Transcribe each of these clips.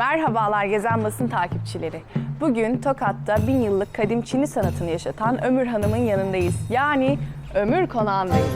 Merhabalar Gezen Basın takipçileri. Bugün Tokat'ta bin yıllık kadim Çini sanatını yaşatan Ömür Hanım'ın yanındayız. Yani Ömür Konağı'ndayız.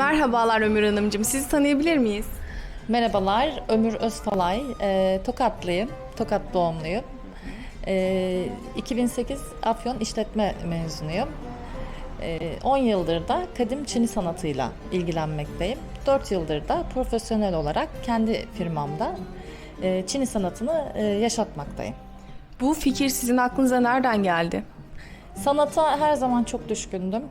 Merhabalar Ömür Hanımcığım. Sizi tanıyabilir miyiz? Merhabalar, Ömür Özfalay. Ee, Tokatlıyım, Tokat doğumluyum. Ee, 2008 Afyon İşletme mezunuyum. Ee, 10 yıldır da kadim Çini sanatıyla ilgilenmekteyim. 4 yıldır da profesyonel olarak kendi firmamda e, Çini sanatını e, yaşatmaktayım. Bu fikir sizin aklınıza nereden geldi? Sanata her zaman çok düşkündüm.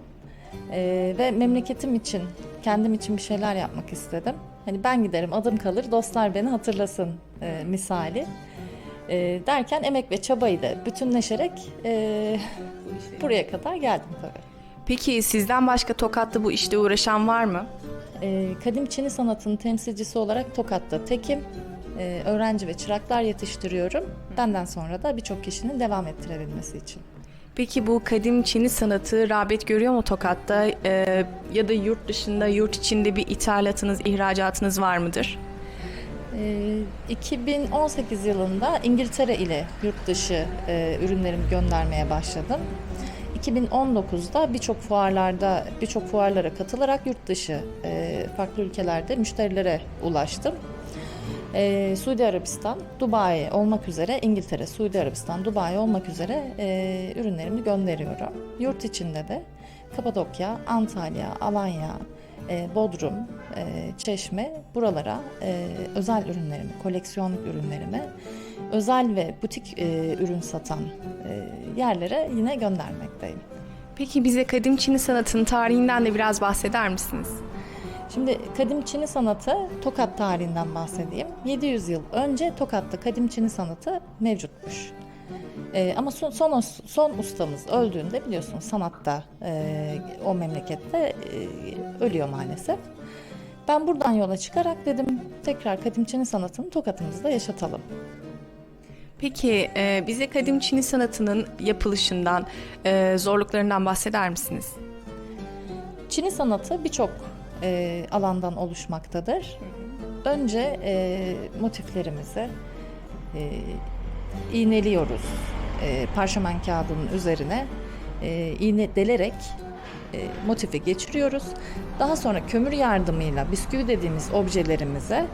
Ee, ve memleketim için, kendim için bir şeyler yapmak istedim. Hani ben giderim, adım kalır, dostlar beni hatırlasın e, misali. Ee, derken emek ve çabayı da bütünleşerek e, buraya kadar geldim tabii. Peki sizden başka Tokat'ta bu işte uğraşan var mı? Ee, Kadim Çini sanatının temsilcisi olarak Tokat'ta tekim. Ee, öğrenci ve çıraklar yetiştiriyorum. Benden sonra da birçok kişinin devam ettirebilmesi için. Peki bu kadim Çini sanatı rağbet görüyor mu Tokat'ta? Ee, ya da yurt dışında, yurt içinde bir ithalatınız, ihracatınız var mıdır? Ee, 2018 yılında İngiltere ile yurt dışı e, ürünlerimi göndermeye başladım. 2019'da birçok fuarlarda, birçok fuarlara katılarak yurt dışı e, farklı ülkelerde müşterilere ulaştım. Ee, Suudi Arabistan, Dubai olmak üzere, İngiltere, Suudi Arabistan, Dubai olmak üzere e, ürünlerimi gönderiyorum. Yurt içinde de Kapadokya, Antalya, Alanya, e, Bodrum, e, Çeşme buralara e, özel ürünlerimi, koleksiyonluk ürünlerimi özel ve butik e, ürün satan e, yerlere yine göndermekteyim. Peki bize kadim Çini sanatının tarihinden de biraz bahseder misiniz? Şimdi kadim Çini sanatı Tokat tarihinden bahsedeyim. 700 yıl önce Tokat'ta kadim Çini sanatı mevcutmuş. Ee, ama son, son, son ustamız öldüğünde biliyorsunuz sanatta e, o memlekette e, ölüyor maalesef. Ben buradan yola çıkarak dedim tekrar kadim Çini sanatını Tokat'ımızda yaşatalım. Peki e, bize kadim Çini sanatının yapılışından, e, zorluklarından bahseder misiniz? Çini sanatı birçok e, alandan oluşmaktadır. Önce e, motiflerimizi e, iğneliyoruz. E, parşömen kağıdının üzerine e, iğne delerek e, motifi geçiriyoruz. Daha sonra kömür yardımıyla bisküvi dediğimiz objelerimize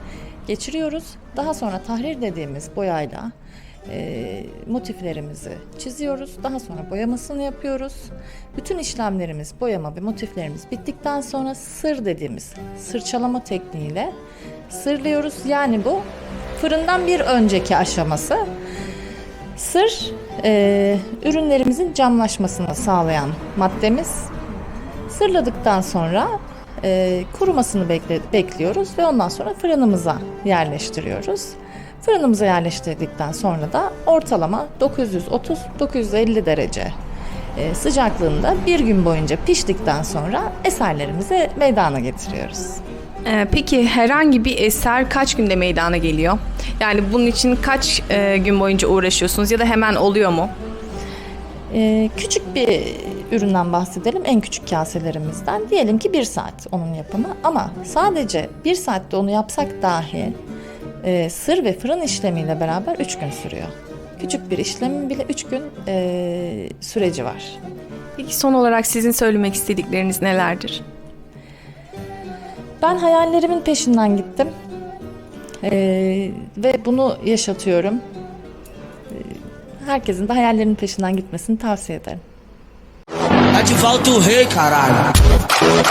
geçiriyoruz. Daha sonra tahrir dediğimiz boyayla e, motiflerimizi çiziyoruz. Daha sonra boyamasını yapıyoruz. Bütün işlemlerimiz, boyama ve motiflerimiz bittikten sonra sır dediğimiz sırçalama tekniğiyle sırlıyoruz. Yani bu fırından bir önceki aşaması. Sır e, ürünlerimizin camlaşmasını sağlayan maddemiz. Sırladıktan sonra e, kurumasını bekle, bekliyoruz ve ondan sonra fırınımıza yerleştiriyoruz. Fırınımıza yerleştirdikten sonra da ortalama 930-950 derece e, sıcaklığında bir gün boyunca piştikten sonra eserlerimizi meydana getiriyoruz. Ee, peki herhangi bir eser kaç günde meydana geliyor? Yani bunun için kaç e, gün boyunca uğraşıyorsunuz ya da hemen oluyor mu? Küçük bir üründen bahsedelim. En küçük kaselerimizden. Diyelim ki bir saat onun yapımı. Ama sadece bir saatte onu yapsak dahi e, sır ve fırın işlemiyle beraber üç gün sürüyor. Küçük bir işlemin bile üç gün e, süreci var. Peki son olarak sizin söylemek istedikleriniz nelerdir? Ben hayallerimin peşinden gittim. Ee, ve bunu yaşatıyorum. Ee, herkesin de hayallerinin peşinden gitmesini tavsiye ederim. A de volta o rei, caralho. Hey!